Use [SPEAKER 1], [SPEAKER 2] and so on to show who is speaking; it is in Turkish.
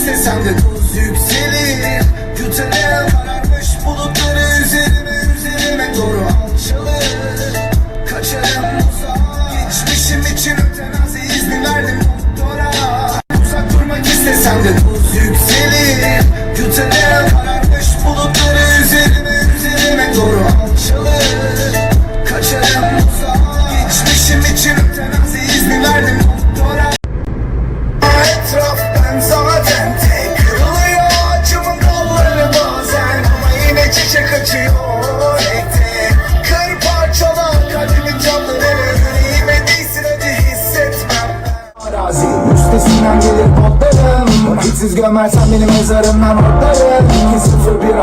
[SPEAKER 1] durmak istesem de tuz yükselir? Yutarım kararmış bulutları üzerime üzerime doğru alçalır. Kaçarım uzağa Geçmişim için ötenazi izni verdim doktora. Uzak durmak istesem de tuz yükselir. Yutarım yine çiçek açıyor ekte Kır parçala kalbimin camlarını Yüreğime değsin acı hissetmem. Arazi üstesinden gelir botlarım Vakitsiz gömersen beni mezarımdan otlarım 2-0-1